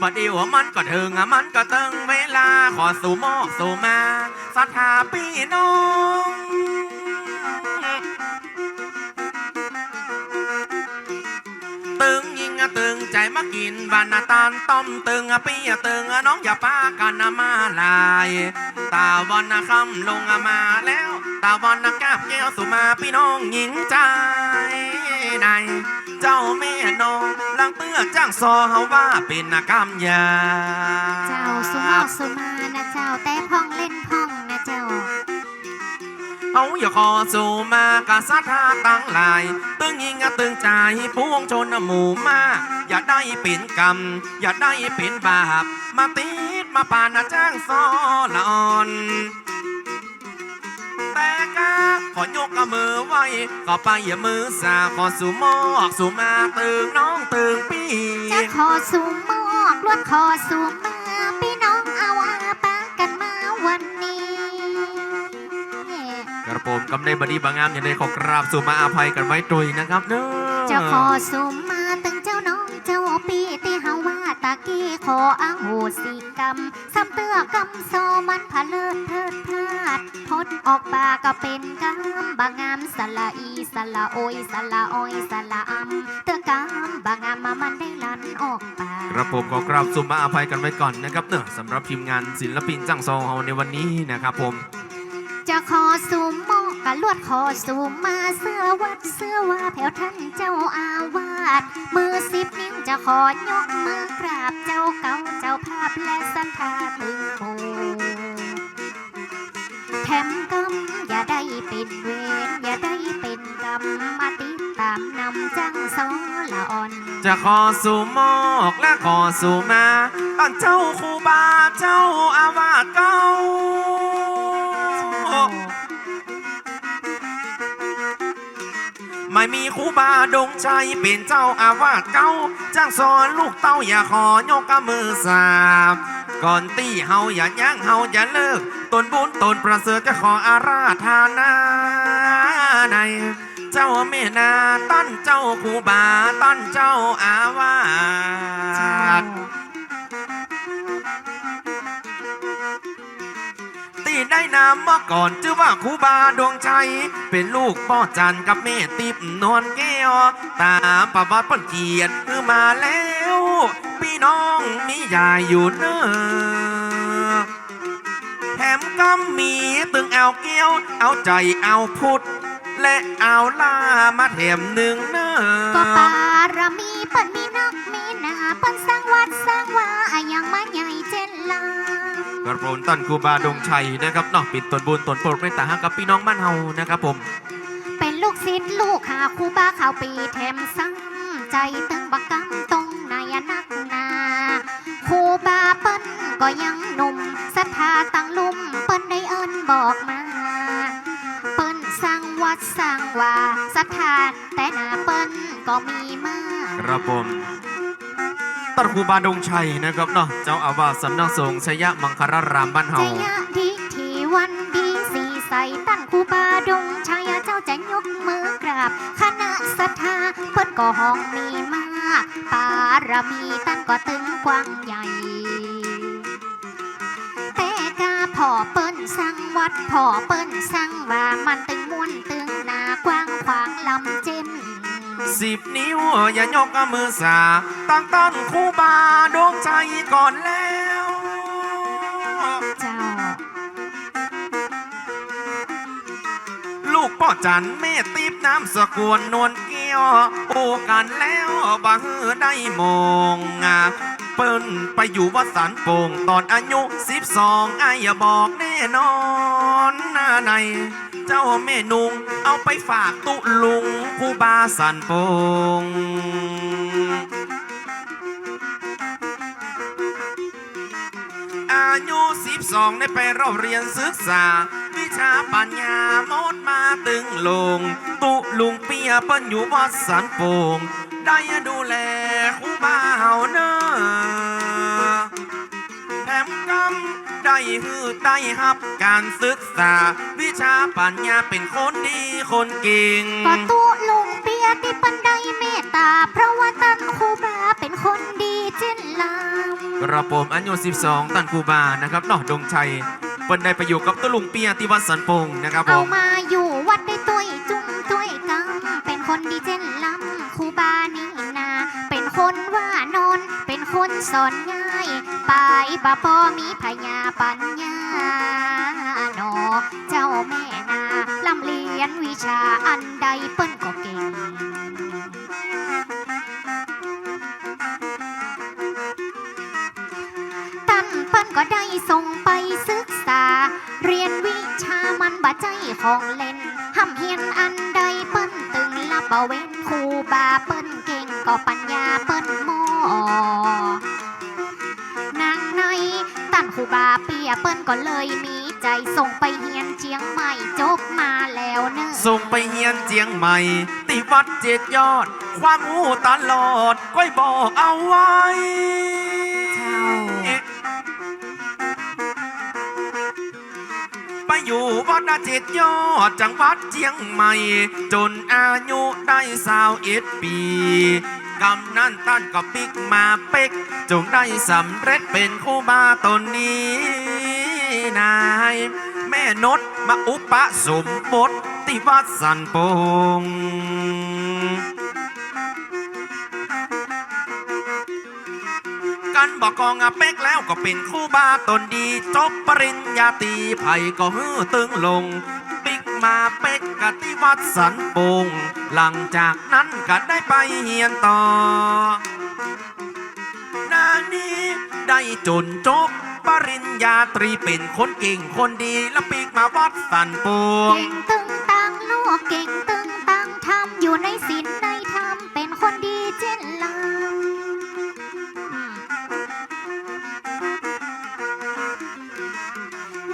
บัดเดียวมันก็ถึงอะมันก็ตึงเวลาขอสู่มอกสู่มาศรัทธาพี่น้องตึงยิงอะตึงใจมากินบานาตานต้มตึงอะปี้อะตึงอะน้องอย่าป้ากันนะมาลาย ตาบอลนะคำลงอะมาแล้ว ตาบอลนะกาบแก้วสุมาพี่น้องหญิงใจในเจ้าแม่น้อง ลังเตื้อจ้างซอเฮาว่าเป็นนากรรมยา เจ้าสุมอกสุมานะเจ้าแต่พ่องเล่นพ่องนะเจ้า เอาอย่าขอสู่มากะสัทธาตั้งหลาย ตึงยิงอะตึงใจพวงชนหมู่มา อย่าได้เป็นกรรม อย่าได้เป็นบาป มาติดมาปานนะจ้างซอละอ่อนแต่กา ขอยกกมือไว้ก็ไปอย่ามือสาขอสู่มอกสู่มาตึงน้องตึงปีจะขอสุมอกลวดขอสุมาพี่น้องเอาอาปากันมาวันนี้ กระผมกำในบดีบางงามอย่างใดขอกราบสู่มาอาภัยกันไว้ตุยนะครับเนอะจะขอสุมาตึงเจ้าน้องเจ้าปีที่เฮาว่า ตะกี้ขออโหสิกรรมซ้ำเตื้อกำโซมันพะเลิศเทิดพลาดพดออกปากก็เป็นกรรมบางงามสละอีสละโอยสละอ้อยสละอำเตื้อกรรมบางงามมามันได้ลันออกปากระผมขอกราบสู่มาอภัยกันไว้ก่อนนะครับเนอะสำหรับทีมงานศิลปินจ้างซองเฮาในวันนี้นะครับผม จะขอสูมหมอกกะลวดขอสูมมาเสื้อวัดเสื้อว่าแผ่วท่านเจ้าอาวาสมือสิบนิ้วจะขอยกมือกราบเจ้าเก่าเจ้าภาพและสันทาตึงโพแถมกำอย่าได้เป็นเวรอย่าได้เป็นกรรมมาติดตามนำจังสอละอ่อน จะขอสู่มอกและขอสู่มาตอนเจ้าครูบาเจ้าอาวาสเก่า บาดงใจเป็นเจ้าอาวาสเก่าจ้างสอนลูกเต้าอย่าขอยกกำมือสาบก่อนตี้เฮาอย่าย่างเฮาอย่าเลิกตนบุญตนประเสริฐจะขออาราธานาในเจ้าเมนาตั้นเจ้าคูบาตั้นเจ้าอาวาส ได้นามเมื่อก่อนชื่อว่าครูบาดวงใจเป็นลูกพ่อจันกับแม่ติบนวลแก้ว ตามประวัติป้นเกียรติคือมาแล้ว พี่น้องมียายอยู่เนอแถมก็มีตึงเอาเกี้ยว เอาใจเอาพุทธและเอาล่ามาแถมหนึ่งเนอก็ปารมีเปิ้นมีนักมีหนาเปิ้นสร้างวัดสร้างว่าอะยังมาใหญ่เจนลา กระโปรงต้นครูบาดงชัยนะครับเนาะปิดตนบุญตนโปรดเมตตาให้กับพี่น้องบ้านเฮานะครับผม เป็นลูกศิษย์ลูกหาครูบาข่าวปีแถมซ้ำใจตึงบักกำตรงนายนักหนาครูบาเปิ้นก็ยังหนุ่มศรัทธาตั้งลุ่มเปิ้นได้เอิ้นบอกมา เปิ้นสร้างวัดสร้างว่าศรัทธาแต่หนาเปิ้นก็มีมากครับผม ต้นครูบาดงชัยนะครับเนาะเจ้าอาวาสสำนักสงฆ์ชยมังคารารามบ้านเฮาจะยะดีที่วันดีสีใสตั้งครูบาดงชายเจ้าจะยกมือกราบคณะศรัทธาเปิ้นก็ห้องมีมากปารมีตั้งก็ตึงกว้างใหญ่แต่กาพ่อเปิ้นสร้างวัดพ่อเปิ้นสร้างว่ามันตึงม้วนตึงหนากว้างขวางลำเจน สิบนิ้วอย่ายกมือสาตั้งต้นครูบาดงชัยก่อนแล้วเจ้า ลูกพ่อจันแม่ติบน้ำสกวนนวลเกี้ยวโอกันแล้วบาฮือได้มองอะเปิ้นไปอยู่วัดสันโป่งตอนอายุสิบสองไอ้อย่าบอกแน่นอนหน้าใน เจ้าแม่นุง เอาไปฝากตุลุงครูบาสันปงอายุสิบสองได้ไปเราเรียนศึกษา วิชาปัญญาโมดมาตึงลง ตุลุงเปียเปิ้นอยู่วัดสันปงได้ดูแลครูบาเฮาเนอ ได้ฮือได้ฮับ การศึกษา วิชาปัญญาเป็นคนดีคนเก่ง ก็ตุลุงเปียที่ปันไดเมตตา เพราะว่าตั้งครูบาเป็นคนดีเจนลามกระผมอายุ12 ตันคูบานะครับเนอกดงชัยเปิ้นได้ไปอยู่กับตุลุงเปียที่วัดสันปงนะครับผเอามมาอยู่วัดได้ตัวยจุ้มตัวยกำเป็นคนดีเจนล้ำครูบานี่นา เป็นคนว่านอน เป็นคนสอนง่าย ไปบาปอมีพญาปัญญาหนอเจ้าแม่นาลำเลียนวิชาอันใดเปิ้นก็เก่งตั้นเปิ้นก็ได้ส่งไปศึกษา เรียนวิชามันบาใจของเล่นห้ำเฮียนอันใดเปิ้นตึงลับบ่เว้นครูบาเปิ้นเก่งก็ปัญญาเปิ้นหมอน ปิ้นก็เลยมีใจส่งไปเฮียนเจียงใหม่จบมาแล้วเนอะส่งไปเฮียนเจียงใหม่ ติวัดเจ็ดยอด ความรู้ตลอดก้อยบอกเอาไว้เจ้าไปอยู่วัดนาเจ็ดยอดจังหวัดเจียงใหม่ จนอายุได้สาวเอ็ดปีกำนั่นตั้นก็ปิกมาเป็กจงได้สำเร็จเป็นครูบาตนนี้ นาย แม่นดมาอุปสมบทที่วัดสันปงกันบอกกองอาเป็กแล้วก็เป็นคู่บาตนดีจบปริญญาตรีไผ่ก็ฮือตึงลง ปิกมาเป็กกะที่วัดสันปงหลังจากนั้นก็ได้ไปเฮียนต่อนางนี้ได้จนจบ ปริญญาตรีเป็นคนเก่งคนดีแล้วปีกมาวัดสันปงเก่งตึงตังลูกเก่งตึงตังทำอยู่ในศีลในธรรมเป็นคนดีเจนลำ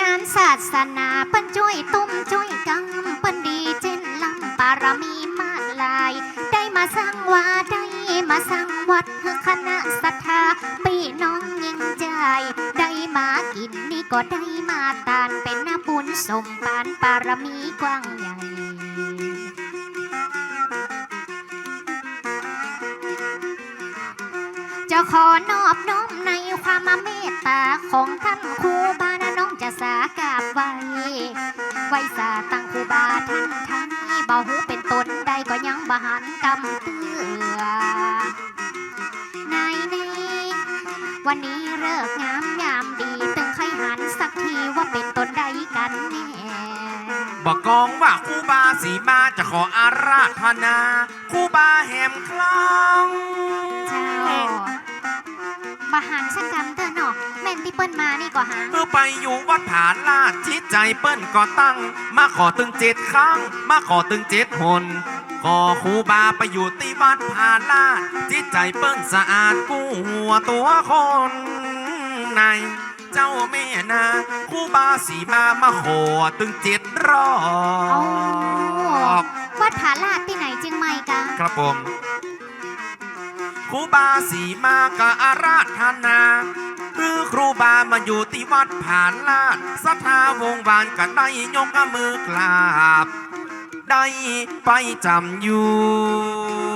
งานศาสนาเปิ้นช่วยตุ้มช่วยกำเปิ้นดีเจนลำปารมีมากลาย ได้มาสร้างวาได้มาสร้างวัดให้คณะศรัทธา ก็ได้มาตานเป็นหน้าบุญสมปานปารมีกว้างใหญ่จะขอนอบน้อมในความเมตตาของท่านครูบาน,น้องจะสากาบไว้ ไว้สาตั้งครูบาท่านท่านบ่หูเป็นตนใดก็ยังบหันกำเตือนายนี้วันนี้เลิกงามยามดี ตึงใครหันสักทีว่าเป็นตนใดกันแน่บอกกองว่าครูบาสีมาจะขออาราธนาครูบาแหมคลองเจ้าบหันสักกรรมเถอะเนาะแม่นที่เปิ้นมานี่ก็หาเมื่อไปอยู่วัดผาลาดจิตใจเปิ้นก็ตั้ง มาขอตึงเจ็ดครั้ง มาขอตึงเจ็ดหนขอครูบาไปอยู่ที่วัดผาลาดจิตใจเปิ้นสะอาดกู้หัวตัวคนใน เจ้าแม่นาครูบาสีมามาขอตึงเจ็ดรออ๋อบวัดผาลาดที่ไหนจึงไม่กะครับผมครูบาสีมากะอาราธนาคือครูบามาอยู่ที่วัดผ่านลาดศรัทธาวงวานก็ได้ยกมือกราบ ได้ไปจำอยู่แถมกำ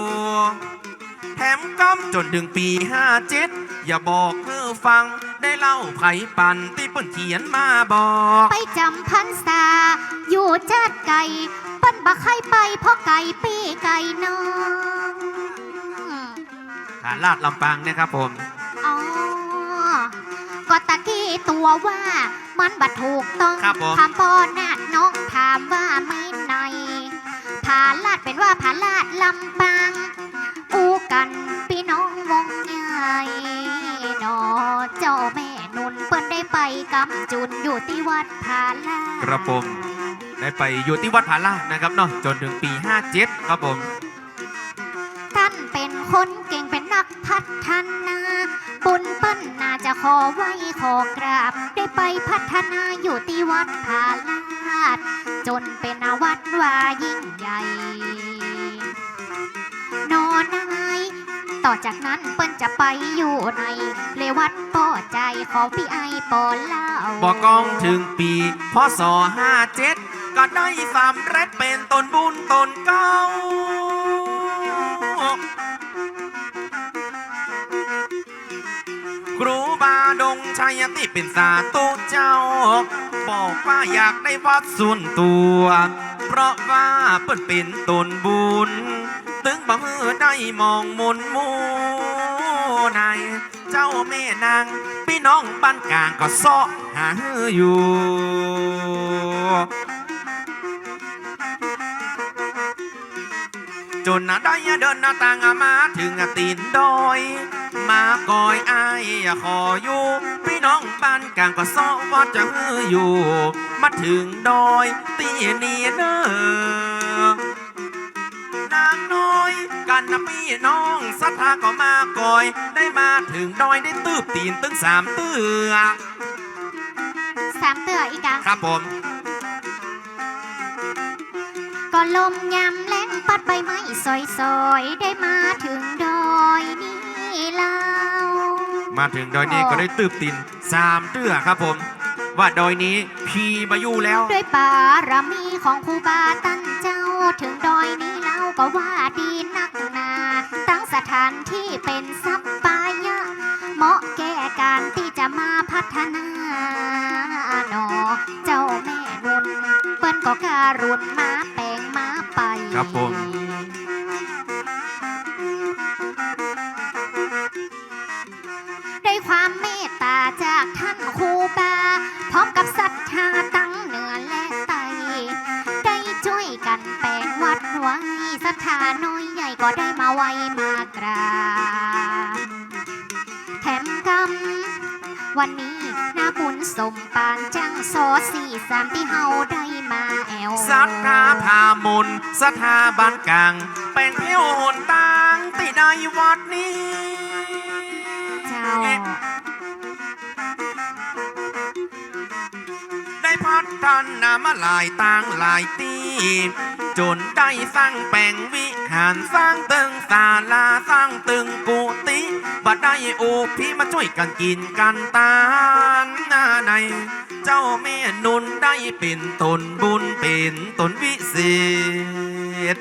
จนถึงปีห้าเจ็ดอย่าบอกเพื่อฟัง ได้เล่าไผปันที่เปิ้นเขียนมาบอก ไปจำพันษา อยู่จัดไก่เปิ้นบักให้ไปเพราะไก่ปีไก่น้องฐานลาดลำปางนะครับผม อ๋อ ก็ตะกี้ตัวว่ามันบัดถูกต้องครับผม ถามพ่อนาดน้องถามว่าไม่ไหนผาลาดเป็นว่าผาลาดลำปางอู้ กันพี่น้องวงใหญ่นอเจ้าแม่นุนเปิ้นได้ไปกำจุนอยู่ที่วัดผาลาดครับผมได้ไปอยู่ที่วัดผาลาดนะครับเนาะจนถึงปี 57 ครับผม ท่านเป็นคนเก่งเป็นนักพัฒนาบุญเปิ้นน่าจะขอไว้ขอกราบ ได้ไปพัฒนาอยู่ที่วัดผาลาด จนเป็นอาวัดว่ายิ่งใหญ่ นอนนาย ต่อจากนั้นเปิ้นจะไปอยู่ในเลวัดป่อใจของพี่ไอปอเล่าบอกกองถึงปีพศ57ก็ได้สำเร็จเป็นตนบุญตนเก้าครูบาดงชัยที่เป็นสาตุเจ้า บอกว่าอยากได้วัดส่วนตัว เพราะว่าเปิ้นเป็นตนบุญ ตึงบ่ฮือได้มองมุนมูในเจ้าแม่นางพี่น้องบ้านกลางก็ซาะหาฮืออยู่จนน่ะได้เดินหน้าต่างมาถึงตีนดอย มากอยอายขออยู่พี่น้องบ้านกลางก็ซ้อว่าจะฮืออยู่ มาถึงดอยตีนีเด้อางน้อย กันนะพี่น้องสัทธาก็มากอย ได้มาถึงดอยได้ตืบตีนตึงสามเตือสามเตืออีกอะครับผม ก็ลมยำแรงปัดใบไม้สอยๆได้มาถึงดอยนี่แล้ว มาถึงดอยนี้ก็ได้ตืบตีนสามเตือครับผม ว่าดอยนี้พีมาอยู่แล้ว ด้วยบารมีของครูบาตั้นเจ้าถึงดอยนี้แล้ว ก็ว่าดีนักหนา ตั้งสถานที่เป็นสัปปายะ เหมาะแก่การที่จะมาพัฒนาหนอ เจ้าแม่นุนเปิ้นก็การุนมาแปลงมาไป ครับผม วันนี้นาบุญสมปานจังโซสี่สามที่เฮาได้มาแอวสัทธาพามนสถาบันกลาง เป็นเที่ยวหนต่างที่ในวัดนี้ เจ้า ได้พัฒนามาหลายต่างหลายตีจนได้สร้างแปลงวิ หารสร้างตึงศาลาสร้างตึงกุฏิบัดได้โอพี่มาช่วยกันกินกันตานหน้าใน เจ้าแม่นุนได้เป็นตนบุญเป็นตนวิเศษ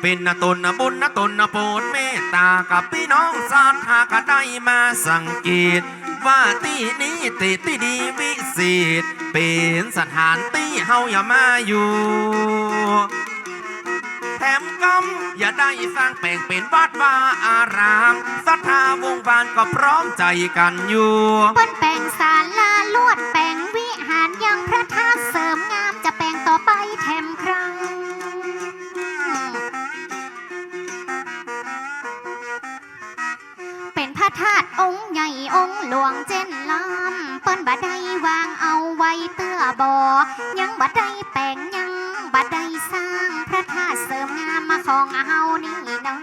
เป็นนะตนนะบุญนะตนนะโปรดเมตตากับพี่น้องสาธาก็ได้มาสังเกต ว่าที่นี้ติที่ดีวิเศษเป็นสถานที่เฮาอย่ามาอยู่ แถมกำอย่าได้สร้างแปลงเป็นวัดวาอารามศรัทธาวงบานก็พร้อมใจกันอยู่ องค์หลวงเจนลำเปิ้นบ่ได้วางเอาไว้เตื้อบอยังบ่ได้แปลงยังบ่ได้สร้างพระธาตุเสริมงามมาของเฮานี่นอ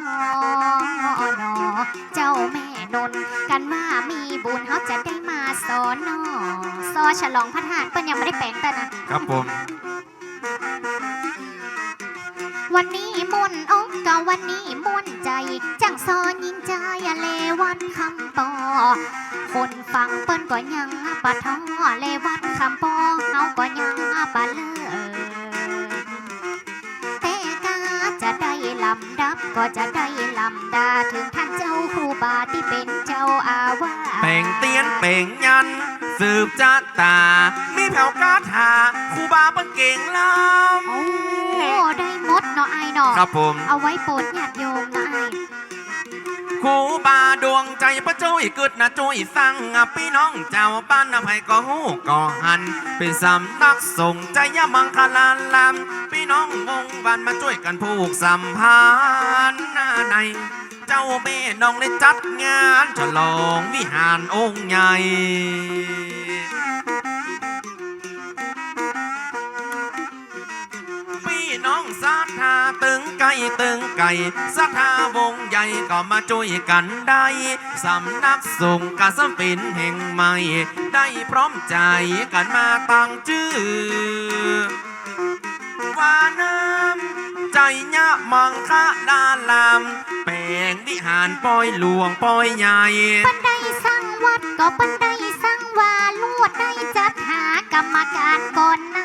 เนาะเจ้าแม่นนกันว่ามีบุญเฮาจะได้มาสอนนอซอฉลองพระธาตุเปิ้นยังไม่ได้แปลงแต่นะครับผมวันนี้มนต์อกก็วันนี้มวนใจ จังซอนยิงใจเลวันคำปอ คนฟังเปิ้นก็ยังปะท้อเลวันคำปอเฮาก็ยังปะเลิกแต่กาจะได้ลำดับก็จะได้ลำดาถึงท่านเจ้าครูบาที่เป็นเจ้าอาวาสแป่งเตียนแป่งยัน สืบจาตา มีแผ่วกาถาครูบาเป็นเก่งล้โอ้ได้หมดเนาะไอายเนาะำครับผม เอาไว้โปรดญาติโยม คูบาดวงใจพระจุยกึดนะจุยสั่งพี่น้องเจ้าบ้านนะไผก็หูก็หัน เป็นสำนักส่งใจยมังคลานลำพี่น้องวงบ้านมาช่วยกันผูกสัมพันธ์หน้าในเจ้าแม่น้องได้จัดงานฉลองวิหารองค์ใหญ่พี่น้องศรัทธาตึงไก่ตึง ก่ศรัทธาวงใหญ่ก็มาช่วยกันได้สำนักสงฆ์กสมปินแห่งใหม่ ได้พร้อมใจกันมาตั้งชื่อ ว่าน้ำใจยะมังคะดาลามแปลงวิหารปอยหลวงปอยใหญ่ ปันได้สร้างวัดก็ปันได้สร้างวาลวดได้จัดหากรรมการก่อนนั้น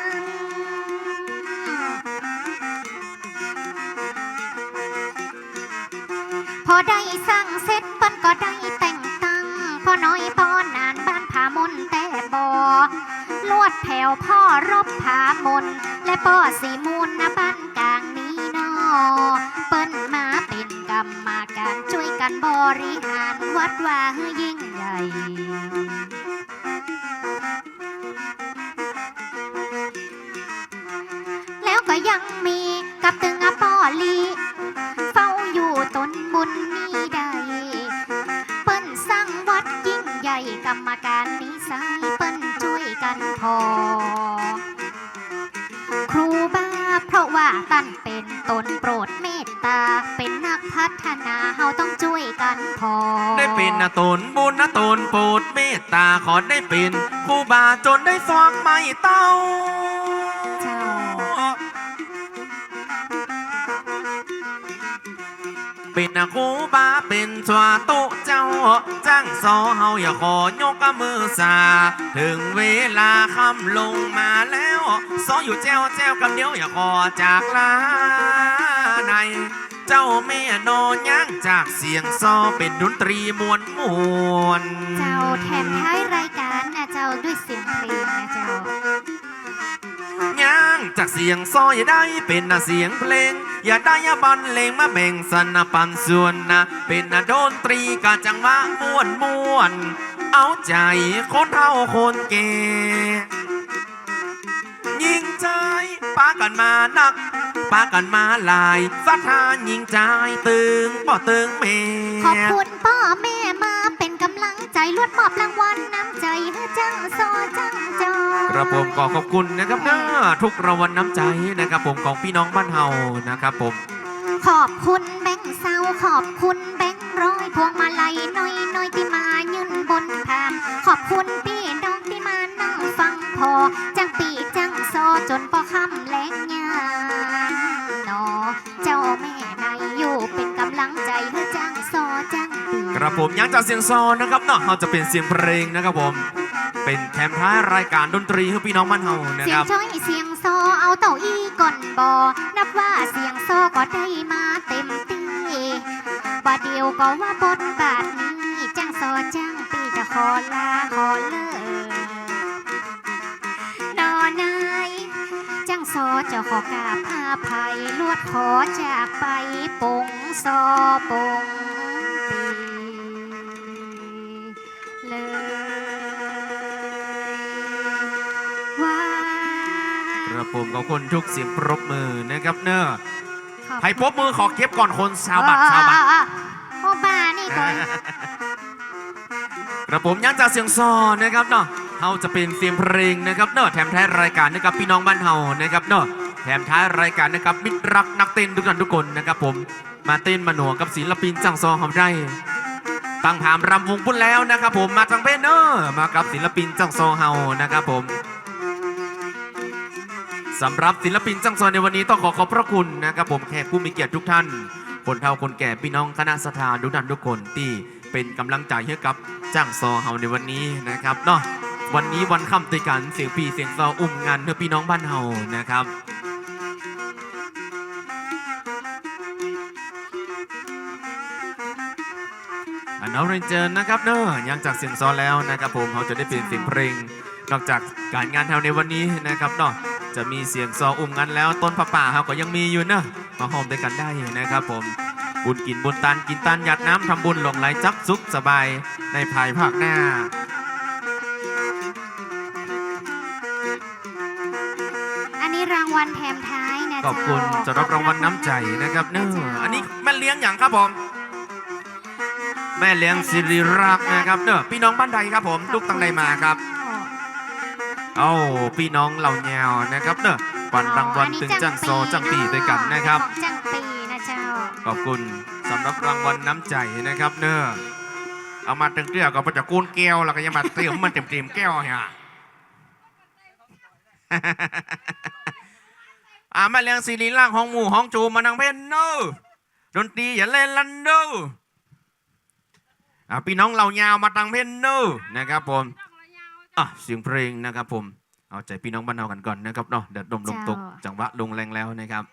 อได้สั่งเสร็จเปิ้นก็ได้แต่งตั้งพ่อน้อยป้อนานบ้านผามนแต่บอลวดแถวพ่อรบผามนและป้อสีมูลนะบ้านกลางนี้นอเปิ้นมาเป็นกรรมาการช่วยกันบริหารวัดว่าให้ยิ่งใหญ่แล้วก็ยังมีกับตึงอปอลี กรรมการนี้สายเปิ้นช่วยกันพอ ครูบาเพราะว่าตั้นเป็นตนโปรดเมตตา เป็นนักพัฒนาเฮาต้องช่วยกันพอ ได้เป็นนะตนบุญนะตนโปรดเมตตาขอได้เป็นครูบาจนได้สวางไม่เต้า เป็นคูบาเป็นสวาตุเจ้าจ้างสอเฮาอย่าขอยกมือสา ถึงเวลาคำลงมาแล้วสออยู่แจ้วแจ้วกันเดียวอย่าขอจากลาในเจ้าแม่นอนย่างจากเสียงซอเป็นดนตรีมวนมวนเจ้าแถมท้ายรายการนะเจ้าด้วยเสียงเพลงนะเจ้า จากเสียงซออยได้เป็นนะเสียงเพลง อย่าได้ยาบันเลงมาแบ่งสนปันส่วนนะ เป็นนะดนตรีกะจังหวะม่วนม่วน เอาใจคนเท่าคนแก่ยิงใจปากันมานัก ปากันมาหลายสถานยิงใจตึงบ่ตึงแม่ขอบคุณพ่อแม่มาเป็นกำลังใจลวดมอบรางวัลน้ำใจให้จังโซจัง จอกระผมก็ขอบคุณนะครับเนอะทุกรางวัลน้ำใจนะครับผมของพี่น้องบ้านเฮานะครับผม ขอบคุณแบงค์เศร้าขอบคุณแบงค์ร้อยพวงมาลัยน้อยน้อยที่มายืนบนพาม ขอบคุณพี่น้องที่มานั่งฟังพอ จังปีจังโซจนพอค่ำแรงยามหนอเจ้าแม่ ปีกระผมยังจากเสียงซอนะครับเนาะเราจะเป็นเสียงเพลงนะครับผม เป็นแคมท้ายรายการดนตรีให้พี่น้องบ้านเฮานะเสีคยงรับ ช้อยเสียงโซเอาเต่าอี้ก่อนบอ นับว่าเสียงโซก็ได้มาเต็มตีว่าเดียวก็ว่าบทบาทนี้จังโซจังปีจะขอลาขอเลิกนอนายจังโซจะขอกราบอาภัยลวดขอจากไปปงโซปง ผมขอบคุณทุกเสียงปรบมือนะครับเนอะขอบให้ปรบมือขอเก็บก่อนคนสาวบัตรสาวบัตรเออเออเออโอ้บ้านี่ก่อนกระผมยังจากเสียงซอนะครับเนาะเฮาจะเป็นเสียงเพลงนะครับเนอะแถมท้ายรายการนะครับพี่น้องบ้านเฮานะครับเนอะแถมท้ายรายการนะครับมิตรรักนักเต้นทุกท่านทุกคนนะครับ ผมมาเต้นมาหนวกกับศิลปินจังซอเฮาได้ตั้งผามรำวงพุ่นแล้วนะครับ ผมมาทางเพนเนอร์มากับศิลปินจังโซเฮานะครับผม สำหรับศิลปินจังโซในวันนี้ต้องขอขอบพระคุณนะครับผมแขกผู้มีเกียรติทุกท่าน คนเฒ่าคนแก่พี่น้องคณะสถานทุกท่านทุกคนที่เป็นกำลังใจให้กับจ้างซอเฮาในวันนี้นะครับเนาะวันนี้วันค่ำติกันเสียงปีเสียงซออุ้มงานเพื่อพี่น้องบ้านเฮานะครับอันน้องเรนเจอร์นะครับเนอะยังจากเสียงซอแล้วนะครับผมเขาจะได้เปลี่ยนเสียงเพลง นอกจากการงานแถวในวันนี้นะครับเนาะ จะมีเสียงซออุ้มกันแล้วต้นผ้าป่าเขาก็ยังมีอยู่เนอะมาหอมด้วยกันได้นะครับผมบุญกินบุญตันกินตันหยัดน้ำทำบุญหลงไหลจับสุขสบายในภายภาคหน้าอันนี้รางวัลแถมท้ายนะขอบคุณเจ้าสำหรับรางวัลน้ำใจนะครับเนอะอันนี้แม่เลี้ยงอย่างครับผม แม่เลี้ยงสิริรักษ์นะครับเนอะพี่น้องบ้านใดครับผม ลูกตังใดมาครับ เอ้าพี่น้องเหล่าแนวนะครับเนอะวันรางวัลตึงจังโซจังปีด้วยกันนะครับของจังปีนะเจ้าขอบคุณสำหรับรางวัลน้ำใจนะครับเนอะเอามาตึงเกลียวกับประจักกูนแก้วแล้วก็ยังมาเตรียมมันเต็มๆแก้วฮะอ่ามาเลี้ยงซีรีส์ล่างห้องหมู่ห้องจูมานังเพนเนอะดนตรีอย่าเล่นลันเนอะอ่าพี่น้องเหล่ายาวมาตังเพนเนอะนะครับผม อะเสียงเพลงนะครับผม เอาใจพี่น้องบ้านเรากันก่อนนะครับเนาะเดี๋ยวดมลมตกจังหวะลงแรงแล้วนะครับ